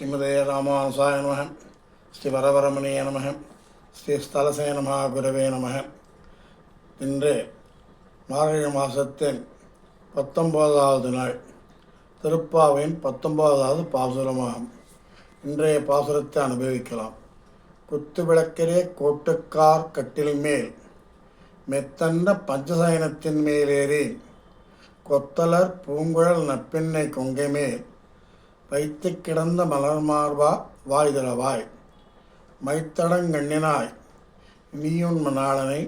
ஸ்ரீமதே ராமானுசாய நமக. ஸ்ரீ வரவரமணிய நமக. ஸ்ரீ ஸ்தலசே நம குரவே நம இன்று மார்கழி மாதத்தின் பத்தொம்போதாவது நாள். திருப்பாவின் பத்தொம்போதாவது பாசுரமாகும். இன்றைய பாசுரத்தை அனுபவிக்கலாம். குத்து விளக்கிலே கோட்டுக்கார் கட்டில் மேல் மெத்தண்ட பஞ்சசயனத்தின் மேலேறி கொத்தலர் பூங்குழல் நப்பின்னை கொங்கை மேல் வைத்து கிடந்த மலர் மார்பா வாய் திறவாய் மைத்தடங்கண்ணினாய் நீயுன் மணாளனை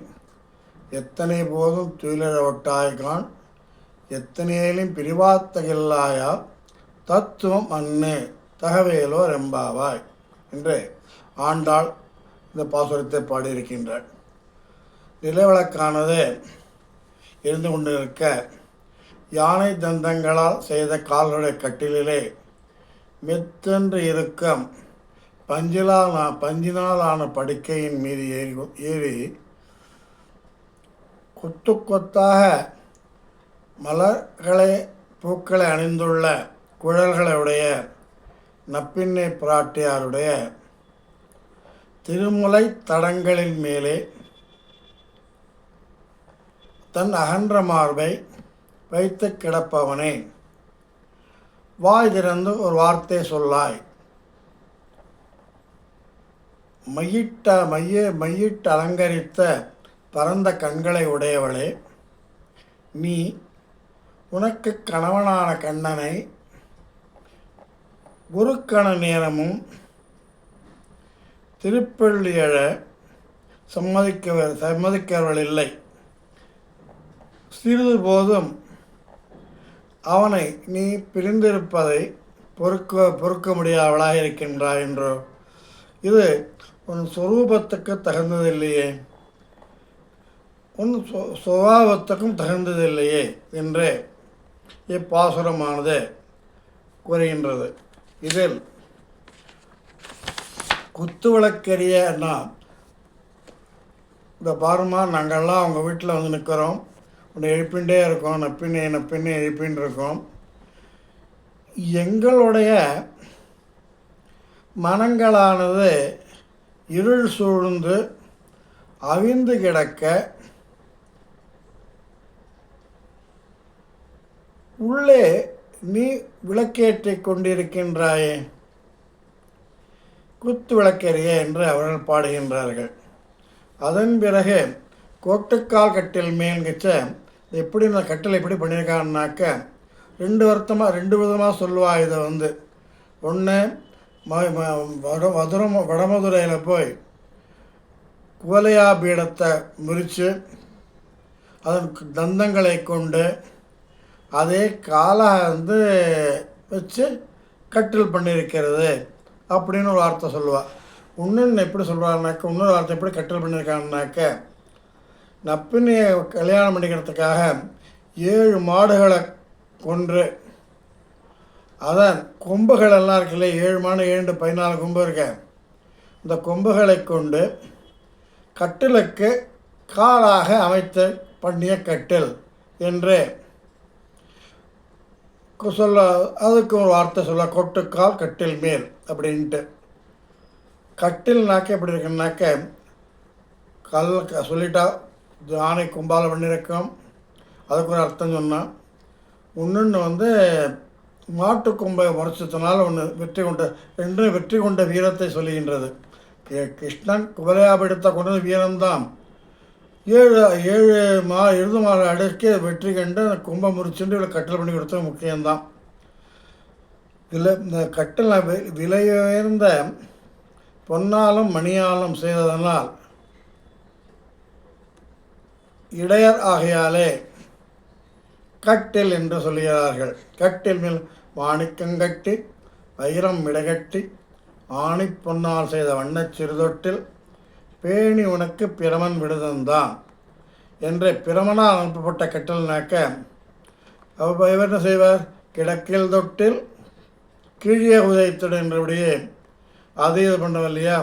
எத்தனை போதும் துயிலழவட்டாய்கான் எத்தனையிலும் பிரிவாத்தகில்லாயா தத்துவம் அண்ணே தகவேலோ ரெம்பாவாய் என்று ஆண்டாள் இந்த பாசுரத்தை பாடியிருக்கின்றார் நிலவிளக்கானது இருந்து கொண்டிருக்க யானை தந்தங்களால் செய்த கால்களுடைய கட்டிலே மெத்தென்று இருக்கம். பஞ்சிலால் பஞ்சினாலான பஞ்சினால் ஆன படுக்கையின் மீது ஏறி ஏறி கொத்து கொத்தாக மலர்களை பூக்களை அணிந்துள்ள குழல்களுடைய நப்பின்னை பிராட்டியாருடைய திருமுலை தடங்களின் மேலே தன் அகன்ற மார்பை வைத்து கிடப்பவனே. வாய் திறந்து ஒரு வார்த்தை சொல்லாய். மையிட்ட மைய மையிட்டு அலங்கரித்த பரந்த கண்களை உடையவளே நீ உனக்கு கணவனான கண்ணனை குருக்கண நேரமும் திருப்பள்ளியழ சம்மதிக்க சம்மதிக்கிறவள் இல்லை. சிறிது போதும் அவனை நீ பிரிந்திருப்பதை பொறுக்க பொறுக்க முடியாதவளாக இருக்கின்றாய் என்றோ? இது உன் சுரூபத்துக்கு தகுந்ததில்லையே. உன் சுவாபத்துக்கும் சுபாவத்துக்கும் தகுந்ததில்லையே என்று இப்பாசுரமானது கூறுகின்றது. இதில் குத்து நான் இந்த பாருமா நாங்கள்லாம் அவங்க வீட்டில் வந்து நிற்கிறோம். உன்னை எழுப்பிண்டே இருக்கோம் நப்பின்னே நப்பின்னே எழுப்பின்னு இருக்கோம். எங்களுடைய மனங்களானது இருள் சூழ்ந்து அவிந்து கிடக்க உள்ளே நீ விளக்கேற்றி கொண்டிருக்கின்றாயே. குத்து விளக்கெறிய என்று அவர்கள் பாடுகின்றார்கள். அதன் பிறகு கோட்டுக்கால் கட்டில் மேல்கிச்ச எப்படி இந்த கட்டில் எப்படி பண்ணியிருக்காங்கனாக்க ரெண்டு வருத்தமாக ரெண்டு விதமாக சொல்லுவா இதை வந்து. ஒன்று ம வட மதுரம் வடமதுரையில் போய் குவலையா பீடத்தை முறித்து அதன் தந்தங்களை கொண்டு அதே காலாக வந்து வச்சு கட்டில் பண்ணியிருக்கிறது அப்படின்னு ஒரு வார்த்தை சொல்லுவாள் இன்னொன்று எப்படி சொல்கிறாங்கனாக்க இன்னொரு வார்த்தை எப்படி கட்டில் பண்ணியிருக்காங்கனாக்க நப்பினியை கல்யாணம் பண்ணிக்கிறதுக்காக ஏழு மாடுகளை கொன்று அதன் கொம்புகள் எல்லாம் இருக்குல்ல ஏழு மாடு ஏழு பதினாலு கொம்பு இருக்கேன் இந்த கொம்புகளை கொண்டு கட்டிலுக்கு காலாக அமைத்து பண்ணிய கட்டில் என்று சொல்ல அதுக்கு ஒரு வார்த்தை சொல்ல கொட்டுக்கால் கட்டில் மேல் அப்படின்ட்டு. கட்டில்னாக்க எப்படி இருக்குன்னாக்க கல் க- சொல்லிட்டா ஆணை கும்பால பண்ணியிருக்கோம் அதுக்கு ஒரு அர்த்தம் சொன்னான் இன்னொன்று வந்து மாட்டு கும்பை முறைச்சதுனால ஒன்று வெற்றி கொண்ட ரெண்டு வெற்றி கொண்ட வீரத்தை சொல்லுகின்றது. கிருஷ்ணன் குபலையாபிடத்தை கொண்டது வீரம்தான் ஏழு ஏழு மா எழுது மாலை அடக்கி வெற்றி கண்டு அந்த கும்பை முறிச்சுட்டு இவளை கட்டல் பண்ணி கொடுத்தது முக்கியம்தான். இதில் இந்த கட்டில் விலை உயர்ந்த பொன்னாலும் மணியாலும் செய்ததனால் இடையர் ஆகையாலே கட்டில் என்று சொல்கிறார்கள். கட்டில் மேல் மாணிக்கங்கட்டி வைரம் மிடகட்டி ஆணி பொன்னால் செய்த வண்ணச் சிறுதொட்டில் பேணி உனக்கு பிரமன் விடுதந்தான் என்று பிரமனால் அனுப்பப்பட்ட கட்டல்னாக்க அவர் என்ன செய்வார்? கிடக்கில் தொட்டில் கீழே உதயத்துடன் என்றபடியே அது இது பண்ணுவோம் இல்லையா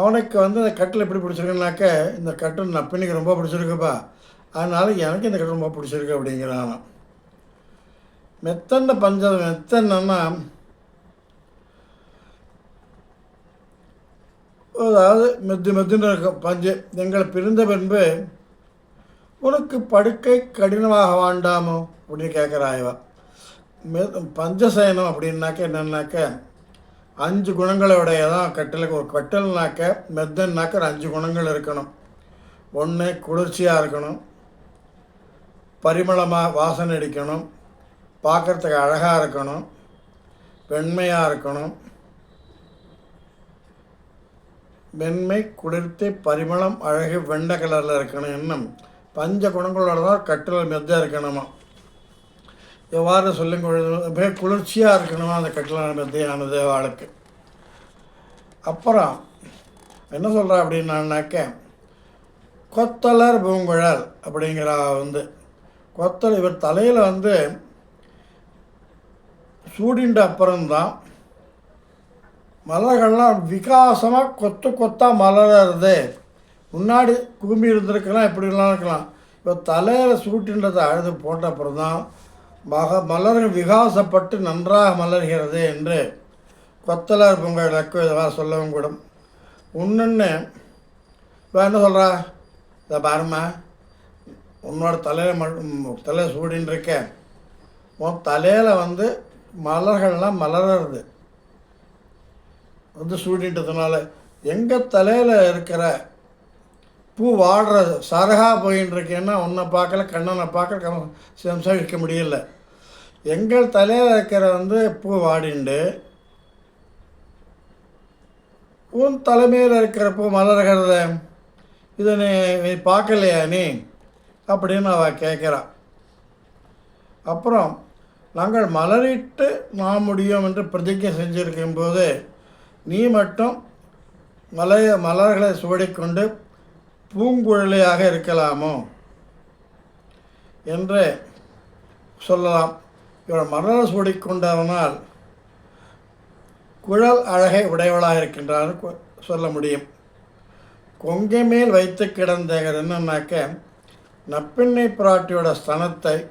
அவனுக்கு வந்து அந்த கட்டில் எப்படி பிடிச்சிருக்குனாக்க இந்த கட்டில் நான் பின்னுக்கு ரொம்ப பிடிச்சிருக்குப்பா. அதனால் எனக்கு இந்த கட்டு ரொம்ப பிடிச்சிருக்கு அப்படிங்கிறான். மெத்தன பஞ்ச மெத்தன்னா அதாவது மெத்து மெத்துன்னு இருக்கும் பஞ்சு. எங்களை பிரிந்த பின்பு உனக்கு படுக்கை கடினமாக வேண்டாமோ அப்படின்னு கேட்குற ஆய்வா மெ பஞ்சசயனம் அப்படின்னாக்க என்னன்னாக்க அஞ்சு குணங்களுடைய தான் கட்டிலுக்கு ஒரு கட்டில்னாக்க மெத்தன்னாக்க ஒரு அஞ்சு குணங்கள் இருக்கணும். ஒன்று குளிர்ச்சியாக இருக்கணும். பரிமளமாக வாசனை அடிக்கணும். பார்க்குறதுக்கு அழகாக இருக்கணும். வெண்மையாக இருக்கணும். வெண்மை குளிர்த்தி பரிமளம் அழகு வெண்டை கலரில் இருக்கணும். இன்னும் பஞ்ச குணங்களோட தான் கட்டில் மெத்த இருக்கணுமா? எவ்வாறு சொல்லுங்க மிக குளிர்ச்சியாக இருக்கணுமா அந்த கட்டிலான ஆனது அவளுக்கு அப்புறம் என்ன சொல்கிறா அப்படின்னாக்க கொத்தலர் பூங்குழல் அப்படிங்கிற வந்து. கொத்தல் இவர் தலையில் வந்து சூடின்ற அப்புறம்தான் மலர்கள்லாம் விகாசமாக கொத்து கொத்தாக மலர்றது முன்னாடி கும்பி இருந்திருக்கலாம் எப்படிலாம் இருக்கலாம். இப்போ தலையில் சூட்டின்றதை அழுது போட்ட அப்புறம் தான் மக மலர்கள் விகாசப்பட்டு நன்றாக மலர்கிறது என்று கொத்தலார் பொங்கல் இலக்கு இதெல்லாம் சொல்லவும் கூட ஒன்றுன்னு இப்போ என்ன சொல்கிறா இதை பாருமா உன்னோட தலையில் மட்டும் தலையில் சூடின்னு இருக்க. உன் தலையில் வந்து மலர்கள்லாம் மலர்றது. வந்து சூடின்றதுனால எங்கள் தலையில் இருக்கிற பூ வாடுற சரகா போயின்னு இருக்கேன்னா உன்னை பார்க்கல கண்ணனை பார்க்கல கண சம்சாரிக்க முடியல. எங்கள் தலையில் இருக்கிற வந்து பூ வாடிண்டு. உன் தலைமையில் இருக்கிற பூ மலர்கிறத இதை நீ நீ பார்க்கலையா நீ? அப்படின்னு அவள் கேட்குறான் அப்புறம் நாங்கள் மலரிட்டு நான் முடியும் என்று பிரதிஜை செஞ்சிருக்கும் போது நீ மட்டும் மலைய மலர்களை சூடிக்கொண்டு பூங்குழலியாக இருக்கலாமோ? என்று சொல்லலாம். இவர் மலரை சூடிக்கொண்டவனால் குழல் அழகை உடையவளாக இருக்கின்றான்னு சொல்ல முடியும். கொங்கை மேல் வைத்து கிடந்த என்னன்னாக்க நப்பிண்ணை பிராட்டியோட ஸ்தனத்தை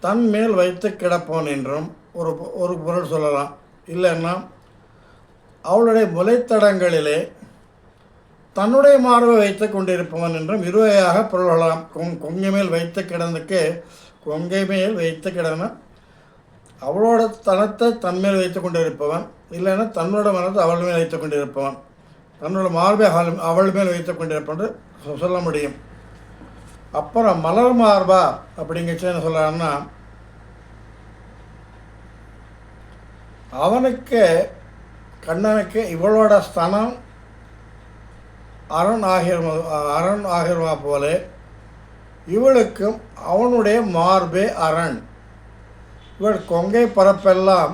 தன் மேல் வைத்து கிடப்போன் என்றும் ஒரு பொ- ஒரு பொருள் சொல்லலாம். இல்லைன்னா அவளுடைய முலைத்தடங்களிலே தன்னுடைய மார்பை வைத்து கொண்டிருப்பவன் என்றும் இருவையாக பொருள்களாம். கொங் கொங்கை மேல் வைத்து கிடந்துக்கு கொங்கை மேல் வைத்து கிடன அவளோட தனத்தை தன்மேல் வைத்து கொண்டிருப்பவன். இல்லைன்னா தன்னோட மனத்தை அவள் மேல் வைத்து கொண்டிருப்பவன். தன்னோட மார்பை அவள் அவள் மேல் வைத்து கொண்டிருப்பன்று சொல்ல முடியும். அப்புறம் மலர் மார்பா அப்படிங்கச்சு என்ன சொல்கிறான்னா அவனுக்கு கண்ணனுக்கு இவளோட ஸ்தனம் அரண் ஆகிரமா அரண் ஆகிரமா போலே. இவளுக்கும் அவனுடைய மார்பே அரண். இவள் கொங்கை பரப்பெல்லாம்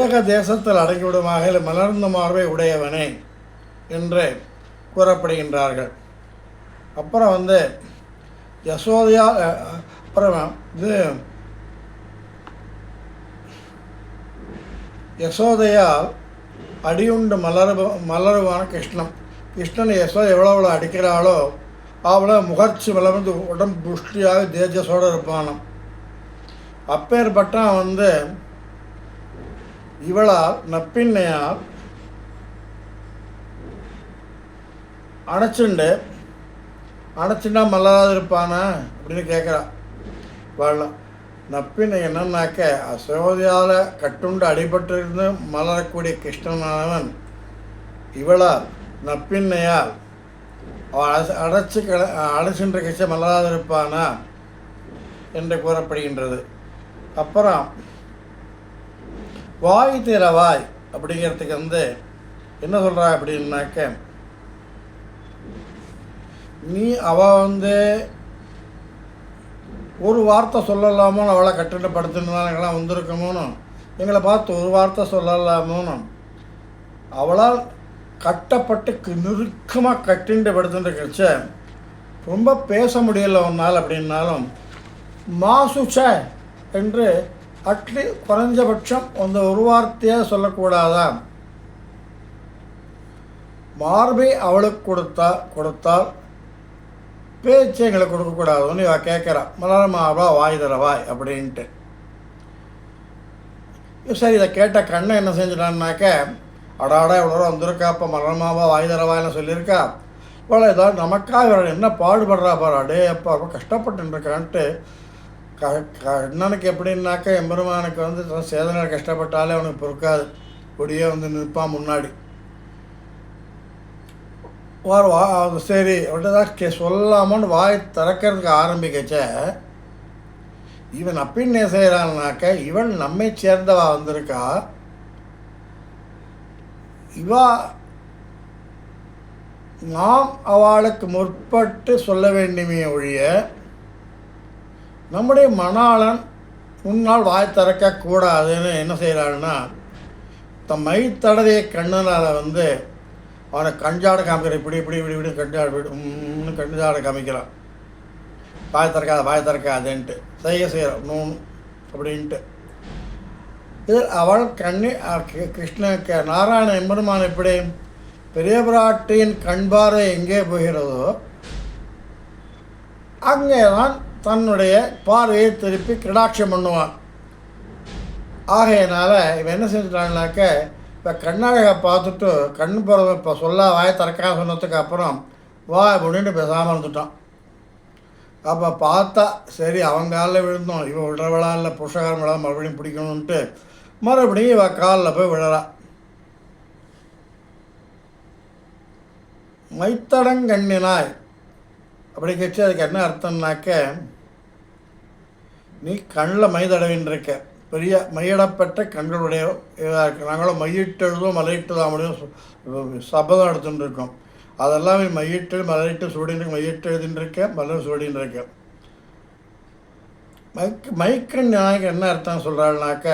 ஏக தேசத்தில் அடங்கிவிடும் வகையில் மலர்ந்த மார்பை உடையவனே என்று கூறப்படுகின்றார்கள். அப்புறம் வந்து யசோதையா அப்புறம் இது யசோதையால் அடியுண்டு மலர்பு மலருவான கிருஷ்ணன். கிருஷ்ணன் யசோதை எவ்வளோ எவ்வளோ அடிக்கிறாளோ அவளை முகர்ச்சி வளர்ந்து உடம்பு புஷ்டியாக தேஜஸோடு இருப்பானாம். அப்பேற்பட்டான் வந்து இவளால் நப்பின்னையால் அணைச்சுண்டு அணைச்சுண்டா மலராது இருப்பானா அப்படின்னு கேட்குறா வாழலாம் நப்பினை என்னன்னாக்க அசோதியால் கட்டுண்டு அடிபட்டிருந்து மலரக்கூடிய கிருஷ்ணனானவன் இவளால் நப்பின்னையால் அடைச்சு கிட அடைச்சின்ற கிச்ச மலராதிருப்பானா என்று கூறப்படுகின்றது. அப்புறம் வாய் திறவாய் அப்படிங்கிறதுக்கு வந்து என்ன சொல்கிறா அப்படின்னாக்க நீ அவள் வந்து ஒரு வார்த்தை சொல்லலாமோன்னு அவளை கட்டிட்டு படுத்துனாலாம் எங்களை பார்த்து ஒரு வார்த்தை சொல்லலாமோனும் அவளால் கட்டப்பட்டுக்கு நெருக்கமாக கட்டிண்டு படுத்துட்டு கழிச்ச ரொம்ப பேச முடியல ஒன்னால் அப்படின்னாலும் மாசுச்ச என்று அட்லி குறைஞ்சபட்சம் அந்த ஒரு வார்த்தையாக சொல்லக்கூடாதா? மார்பை அவளுக்கு கொடுத்தா கொடுத்தால் பேச்சு எங்களுக்கு கொடுக்கக்கூடாதுன்னு இவ கேட்குறா. மலரமாவா வாய் தரவாய் அப்படின்ட்டு. சரி இதை கேட்ட கண்ணை என்ன செஞ்சிட்டான்னாக்க அடாடா இவ்வளோ வந்திருக்காப்பா மரணமாவா வாய் தரவான்னு சொல்லியிருக்கா? இவ்வளோ இதான் நமக்காக என்ன பாடுபடுறா பாரு அடே அப்பா ரொம்ப கஷ்டப்பட்டுருக்கான்ட்டு க கண்ணனுக்கு எப்படின்னாக்கா எம்பெருமானுக்கு வந்து சேதனை கஷ்டப்பட்டாலே அவனுக்கு பொறுக்காது. கொடியே வந்து நிற்பான் முன்னாடி. வார் வா அது சரி அவன்கிட்ட தான் கே சொல்லாமன்னு வாய் திறக்கிறதுக்கு ஆரம்பிக்கச்ச. இவன் அப்பின் என்ன செய்கிறான்னாக்க இவன் நம்மை சேர்ந்தவா வந்திருக்கா. இவா நாம் அவளுக்கு முற்பட்டு சொல்ல வேண்டுமே ஒழிய நம்முடைய மணாளன் முன்னால் வாய் திறக்கக்கூடாதுன்னு என்ன செய்கிறாருன்னா தம் மை தடவைய கண்ணனால் வந்து அவனை கஞ்சாட காமிக்கிற இப்படி இப்படி இப்படி இப்படி கஞ்சாட இப்படி கஞ்சாட காமிக்கிறான். வாய் திறக்காத வாய் திறக்காதுன்ட்டு. செய்ய செய்கிறான் நூன் அப்படின்ட்டு. இது அவள் கண்ணி அஹ் கிருஷ்ண நாராயண எம்பெருமான் எப்படி? பெரிய பிராட்டியின் கண்பாறை எங்கே போகிறதோ அங்கே தான் தன்னுடைய பார்வையை திருப்பி கிடாட்சம் பண்ணுவான். ஆகையினால் இவன் என்ன செஞ்சிட்டாங்கனாக்க இப்போ கண்ணழகை பார்த்துட்டு கண் பிறவை இப்போ சொல்ல வாய திறக்காம சொன்னதுக்கு அப்புறம் வா அப்படின்ட்டு பேசாமல் இருந்துட்டான். அப்போ பார்த்தா சரி அவங்க காலில் விழுந்தோம் இவன் விடுறவளா இல்லை புருஷகாரம் விழா மறுபடியும் பிடிக்கணுன்ட்டு மறுபடியும் இவ காலில் போய் விழறா. மைத்தடங்கண்ணினாய் அப்படி கேட்டு அதுக்கு என்ன அர்த்தம்னாக்க நீ கண்ணில் மை தடவின்னு இருக்க பெரிய மையிடப்பட்ட கண்களுடைய இதாக இருக்கு. நாங்களும் மையிட்டெழுதும் மலையிட்டுதான் முடியும் சபதம் எடுத்துகிட்டு இருக்கோம் அதெல்லாம் நீ மையிட்டு மலையிட்டு சூடின்னு மையிட்டு எழுதின்னு மலர் சூடின்னு இருக்க மைக் மைக்கண் நாய்க்கு என்ன அர்த்தம் சொல்கிறாள்னாக்க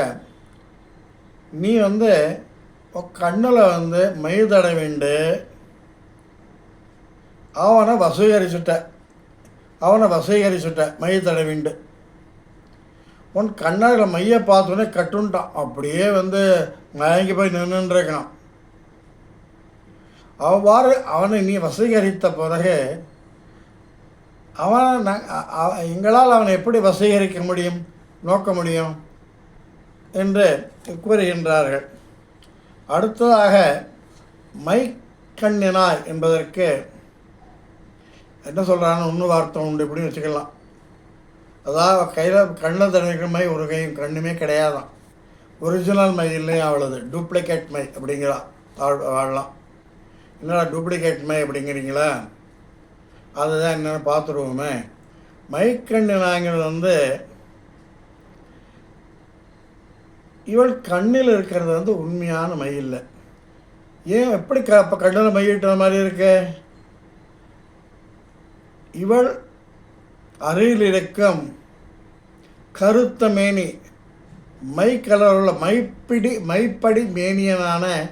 நீ வந்து கண்ணில் வந்து மை தடவிண்டு அவனை வசீகரிச்சுட்ட. அவனை வசீகரிச்சுட்ட. மை தடவிண்டு உன் கண்ணாடியில் மையை பார்த்தோன்னே கட்டுன்ட்டான். அப்படியே வந்து மயங்கி போய் நின்றுருக்கான் அவ்வாறு அவனை நீ வசீகரித்த பிறகு அவனை எங்களால் அவனை எப்படி வசீகரிக்க முடியும்? நோக்க முடியும்? என்று கூறுகின்றார்கள் அடுத்ததாக மைக்கண்ணினாய் என்பதற்கு என்ன சொல்கிறான்னு இன்னும் வார்த்தை உண்டு இப்படின்னு வச்சுக்கலாம். அதாவது கையில் கண்ணை தடவிக்கிற மை ஒரு கையும் கண்ணுமே கிடையாதான். ஒரிஜினல் மை இல்லையும் அவ்வளோது டூப்ளிகேட் மை அப்படிங்கிறா. வாழலாம். என்னடா டூப்ளிகேட் மை அப்படிங்கிறீங்களா? அதுதான் என்னென்னு பார்த்துருவோமே. மைக்கண்ணு நாங்கள் வந்து இவள் கண்ணில் இருக்கிறது வந்து உண்மையான மை இல்லை. ஏன் எப்படி க இப்போ கண்ணில் மையிட்டுற மாதிரி இருக்க? இவள் அருகில் இருக்கும் கருத்த மேனி மை கலருள்ள மைப்பிடி மைப்படி மேனியனான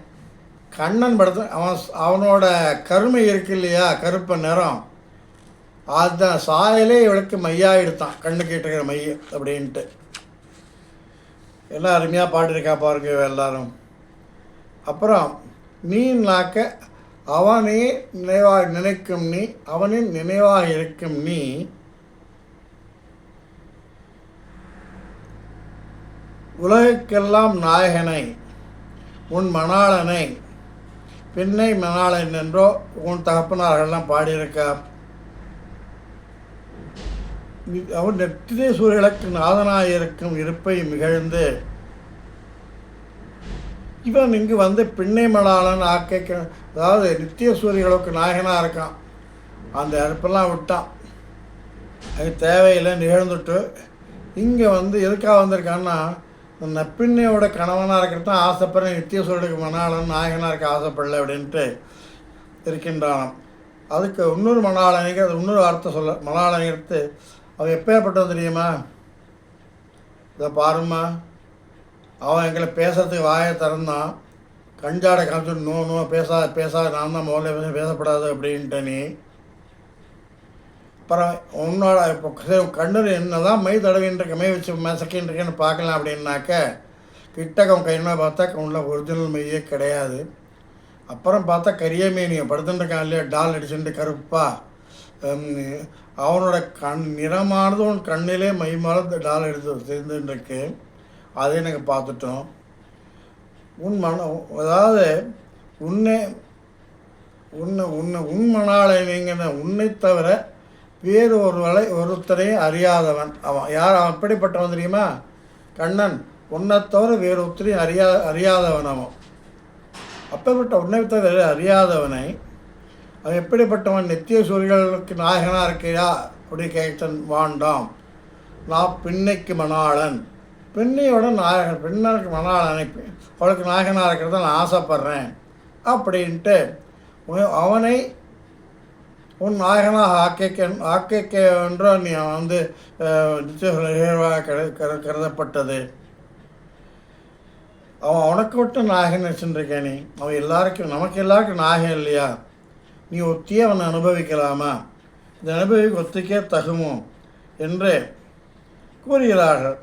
கண்ணன் படத்தை அவன் அவனோட கருமை இருக்கு இல்லையா? கருப்ப நிறம். அந்த சாயலே இவளுக்கு மையாக எடுத்தான் கண்ணு கேட்டுக்கிற மைய அப்படின்ட்டு. எல்லாம் அருமையாக பாடியிருக்கா பாருங்க எல்லாரும். அப்புறம் நீனாக்க அவனே நினைவாக நினைக்கும் நீ அவனின் நினைவாக இருக்கும் நீ. உலகுக்கெல்லாம் நாயகனை உன் மணாளனை பின்னை மணாளன் என்றோ உன் தகப்பனார்கள்லாம் பாடியிருக்கா? அவன் நெற்றிலே சூரியலுக்கு நாதனாயிருக்கும் இருப்பை மிகழ்ந்து இவன் இங்கு வந்து பின்னை மணாளன் ஆக்க அதாவது நித்திய சூரியர்களுக்கு நாயகனாக இருக்கான். அந்த அறுப்பெல்லாம் விட்டான். அது தேவையில்லை நிகழ்ந்துட்டு இங்கே வந்து எதுக்காக வந்திருக்கான்னா இந்த நப்பிண்ணையோட கணவனாக இருக்கிறது தான் ஆசைப்படுறேன் நித்தியசூரனுக்கு மணாளன் நாயகனாக இருக்க ஆசைப்படல அப்படின்ட்டு இருக்கின்றானாம். அதுக்கு இன்னொரு மணாளனிக்கு அது இன்னொரு வார்த்தை சொல்ல மணாளனிக்கு அவன் எப்பேற்பட்டவன் தெரியுமா? இதை பாரும்மா. அவன் எங்களை பேசுறதுக்கு வாயை திறந்தான். கஞ்சாடை காமிச்சுட்டு நோ நோ பேசாத பேசாத நான் தான் முதல்ல பேச- பேசப்படாது அப்படின்ட்டு நீ. அப்புறம் உன்னோட இப்போ சரி கண்ணு என்ன தான் மை தடவின்றிருக்க மை வச்சு மசக்கின்னு பார்க்கலாம் அப்படின்னாக்க கிட்டக்கம் கையினா பார்த்தா கண்ணில் ஒரிஜினல் மையே கிடையாது. அப்புறம் பார்த்தா கரிய மீனியை படுத்துட்டுருக்கான் இல்லையா? டால் அடிச்சுட்டு கருப்பா அவனோட கண் நிறமானது உன் கண்ணிலே மைமால டால் எடுத்து சேர்ந்துருக்கு அதை எனக்கு பார்த்துட்டோம். உன் மன அதாவது உன்னை உன்னை உன்னை உன் மணாளனிங்கிற உன்னை தவிர வேறு ஒருவரை ஒருத்தரையும் அறியாதவன் அவன். யார் அவன் எப்படிப்பட்டவன் தெரியுமா? கண்ணன். உன்னை தவிர வேறு ஒருத்தரையும் அறியா அறியாதவன் அவன். அப்பேற்பட்ட உன்னை தவிர அறியாதவனை அது எப்படிப்பட்டவன் நித்திய சூரியர்களுக்கு நாயகனாக இருக்கிறா அப்படி கேட்டன் வாண்டாம். நான் பின்னைக்கு மணாளன். பெண்ணையோட நாயகன் பெண்ணுக்கு மணாளனை. அவளுக்கு நாயகனாக இருக்கிறத நான் ஆசைப்பட்றேன். அப்படின்ட்டு அவனை உன் நாயகனாக ஆக்கிக்க ஆக்கிக்க என்ற நீ வந்து அஹ், கரு கரு கருதப்பட்டது. அவன் உனக்கு மட்டும் நாயகன் வச்சுருக்கேன் அவன் எல்லாருக்கும் நமக்கு எல்லாருக்கும் நாயகன் இல்லையா? நீ ஒத்தியே அவனை அனுபவிக்கலாமா? இந்த அனுபவிக்க ஒத்திக்கே தகுமோ? என்று கூறுகிறார்கள்.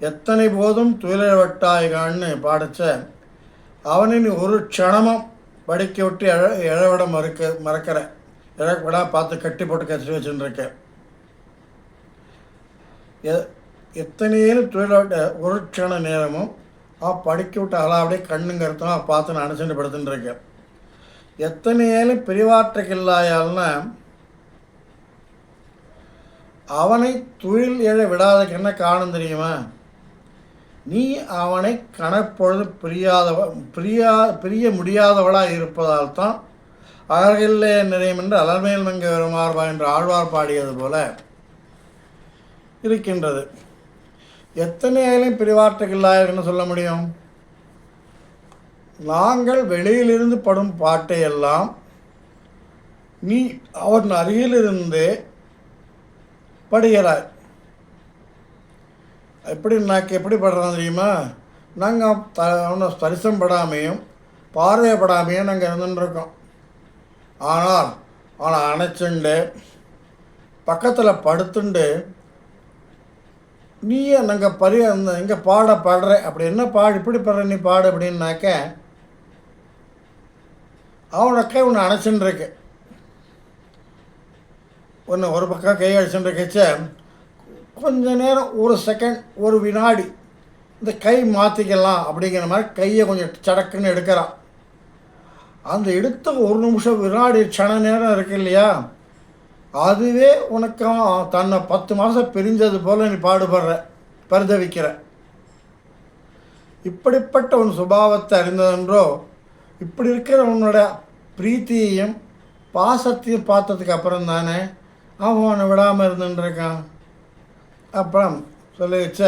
எத்தனை போதும் துயிலவட்டாய்கான்னு பாடிச்ச அவனை நீ ஒரு க்ஷணமும் படிக்க விட்டு எழ எழவிட மறுக்க மறக்கிற இழப்படா பார்த்து கட்டி போட்டு கச்சி வச்சுருக்கேன் எ எத்தனையும் தொழிலாட்ட ஒரு க்ஷண நேரமும் அவன் படிக்க விட்டு அழா அப்படியே கண்ணுங்கிறதும் அவன் பார்த்து நான் அனுசரித்து இருக்கேன். இருக்கேன் எத்தனையேலும் பிரிவாற்றக்கில்லாயால்னா அவனை தொழில் எழ விடாதக்கு என்ன காரணம் தெரியுமா? நீ அவனை கணப்பொழுது பிரியாதவ பிரியா பிரிய முடியாதவளாக இருப்பதால் தான் அழகில்லே நிறையும் என்று அலர்மேல் மங்க வருமாறுபா என்று ஆழ்வார் பாடியது போல இருக்கின்றது. எத்தனை ஆயிலும் பிரிவாற்றுகில்லாயர்னு சொல்ல முடியும்? நாங்கள் வெளியிலிருந்து படும் பாட்டையெல்லாம் நீ நீ அவன் அருகிலிருந்து படுகிறாய். நாக்கு எப்படி படுறோம் தெரியுமா? நாங்கள் த அவனை ஸ்பரிசம் படாமையும் பார்வையப்படாமையும் நாங்கள் இருந்துட்டுருக்கோம் ஆனால் அவனை அணைச்சுண்டு பக்கத்தில் படுத்துண்டு நீயே நாங்கள் பரிய இங்கே பாட பாடுற அப்படி என்ன பாடு இப்படி பாடுற நீ பாடு அப்படின்னாக்க அவனோட கை ஒன்று அணைச்சுன்னு ஒன்று ஒரு பக்கம் கை அடிச்சுட்டு கொஞ்ச நேரம் ஒரு செகண்ட் ஒரு வினாடி இந்த கை மாற்றிக்கலாம் அப்படிங்கிற மாதிரி கையை கொஞ்சம் சடக்குன்னு எடுக்கிறான். அந்த எடுத்த ஒரு நிமிஷம் வினாடி க்ஷண நேரம் இருக்கு இல்லையா? அதுவே உனக்கும் தன்னை பத்து மாதம் பிரிஞ்சது போல் நீ பாடுபடுற பரிதவிக்கிற. இப்படிப்பட்ட உன் சுபாவத்தை அறிந்ததென்றோ இப்படி இருக்கிற உன்னோட பிரீத்தியையும் பாசத்தையும் பார்த்ததுக்கு அப்புறம் தானே அவன் உன்னை விடாமல் இருந்துட்டுருக்கான் அப்புறம் சொல்லி வச்ச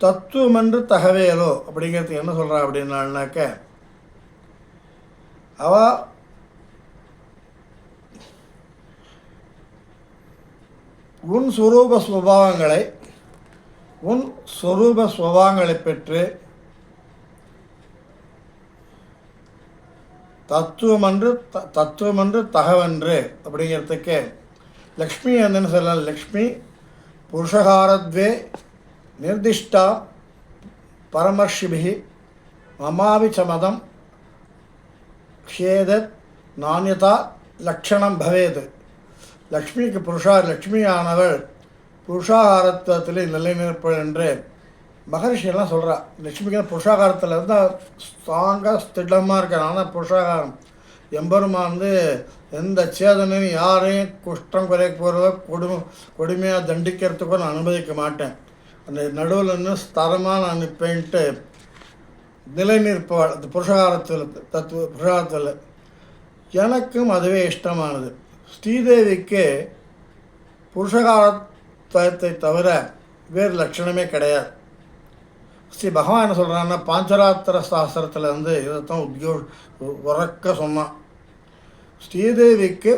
தத்துவமென்று தகவேலோ அப்படிங்கிறதுக்கு என்ன சொல்கிறா அப்படின்னாக்க அவ உன் சுரூப சுபாவங்களை உன் சொரூப சுபாவங்களை பெற்று தத்துவமன்று த தத்துவமன்று தகவன்று அப்படிங்கிறதுக்கு லக்ஷ்மி என்னன்னு சொல்லலாம்? லக்ஷ்மி புருஷகாரத்வே நிர்திஷ்டா பரமர்ஷிபிகி மமாவிச்சமதம் ச மதம் க்ஷேதத் நானியதா லக்ஷணம் பவேது. லக்ஷ்மிக்கு புருஷா லக்ஷ்மியானவள் புருஷாகாரத்துவத்தில் நிலைநிற்பள் என்று மகரிஷியெல்லாம் சொல்கிறா லட்சுமிக்கு புருஷாகாரத்தில் இருந்தால் ஸ்ட்ராங்காக ஸ்திடமாக இருக்கிற ஆனால் புருஷாகாரம். எம்பெருமான் வந்து எந்த சேதனையும் யாரையும் குஷ்டம் குறைக்க போகிறதோ கொடுமை கொடுமையாக தண்டிக்கிறதுக்கோ நான் அனுமதிக்க மாட்டேன். அந்த நடுவில் இன்னும் ஸ்தரமாக நான் நிற்பேன்ட்டு நிலை நிற்பவள் அந்த புருஷகாரத்தில் தத்துவ புருஷகாரத்தில் எனக்கும் அதுவே இஷ்டமானது. ஸ்ரீதேவிக்கு புருஷகாரத்தை தவிர வேறு லட்சணமே கிடையாது. ஸ்ரீ பகவான் என்ன சொல்கிறான்னா பாஞ்சராத்திர சாஸ்திரத்தில் வந்து இதைத்தான் உத்யோ உறக்க சொன்னான் ஸ்ரீதேவிக்கு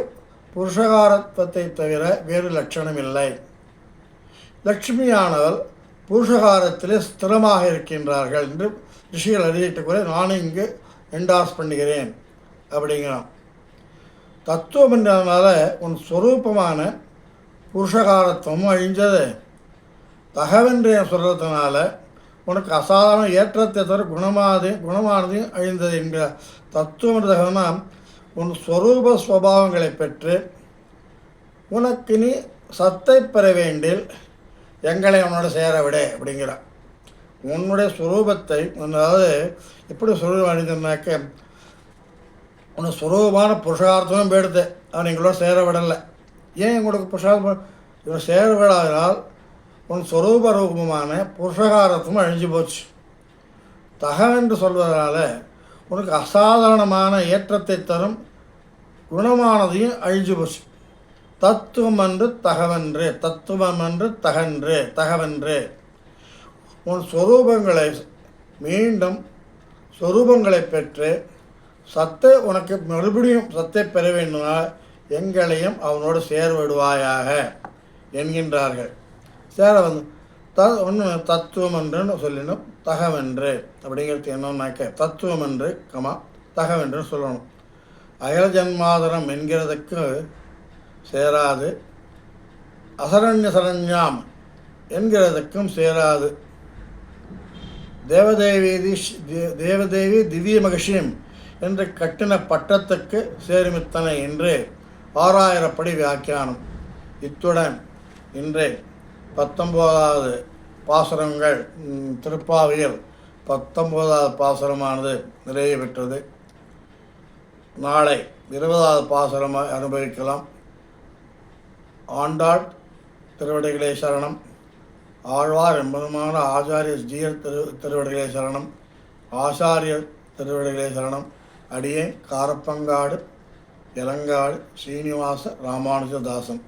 புருஷகாரத்துவத்தை தவிர வேறு லட்சணம் இல்லை. லட்சுமியானவள் புருஷகாரத்திலே ஸ்திரமாக இருக்கின்றார்கள் என்று ரிஷிகள் அறிவிட்டு கூட நானும் இங்கு என்டாஸ் பண்ணுகிறேன் அப்படிங்கிறான். தத்துவம் என்றதுனால உன் ஸ்வரூபமான புருஷகாரத்துவமும் அழிஞ்சது. தகவென்று சொல்கிறதுனால உனக்கு அசாதாரண ஏற்றத்தை தவிர குணமானது குணமானது அழிந்தது என்கிற தத்துவம் உன் ஸ்வரூப ஸ்வபாவங்களை பெற்று உனக்கு நீ சத்தை பெற வேண்டில் எங்களை உன்னோட சேர விடு அப்படிங்கிற உன்னுடைய சுரூபத்தை அதாவது எப்படி சுரூபம் அழிந்தனாக்க உன்னை சுரூபமான புருஷார்த்தமும் போயிடுது. அவன் எங்களோட சேர விடலை. ஏன் உங்களுக்கு புருஷார்த்தம்? இவன் சேர விடாதனால் உன் சொரூப ரூபமான புருஷகாரத்தும் அழிஞ்சு போச்சு. தகவென்று சொல்வதனால உனக்கு அசாதாரணமான ஏற்றத்தை தரும் குணமானதையும் அழிஞ்சு போச்சு. தத்துவம் என்று தகவன்று தத்துவம் என்று தகன்று தகவன்று. உன் சொரூபங்களை மீண்டும் சொரூபங்களை பெற்று சத்தை உனக்கு மறுபடியும் சத்தை பெற வேண்டுமானால் எங்களையும் அவனோடு சேர்விடுவாயாக என்கின்றார்கள். சேர வந்து த ஒன்று தத்துவம் என்றுன்னு சொல்லிடணும் தகவென்று. அப்படிங்கிறது என்னன்னாக்க தத்துவம் என்று கமா தகவென்று சொல்லணும். அயல் ஜன்மாதரம் என்கிறதுக்கு சேராது. அசரண்ய சரஞ்சாம் என்கிறதுக்கும் சேராது. தேவதேவி தேவதேவி திவ்ய மகிஷியம் என்று கட்டின பட்டத்துக்கு சேருமித்தனை என்று ஆறாயிரப்படி வியாக்கியானம். இத்துடன் இன்றே. பத்தொம்போதாவது பாசுரங்கள் திருப்பாவையில் பத்தொம்போதாவது பாசுரமானது நிறைய பெற்றது. நாளை இருபதாவது பாசுரமாக அனுபவிக்கலாம். ஆண்டாள் திருவடிகளே சரணம். ஆழ்வார் என்பதுமான ஆச்சாரிய ஜீயர் திரு திருவடிகளே சரணம். ஆச்சாரியர் திருவடிகளே சரணம். அடியேன் காரப்பங்காடு இளங்காடு ஸ்ரீனிவாச ராமானுஜதாசன்.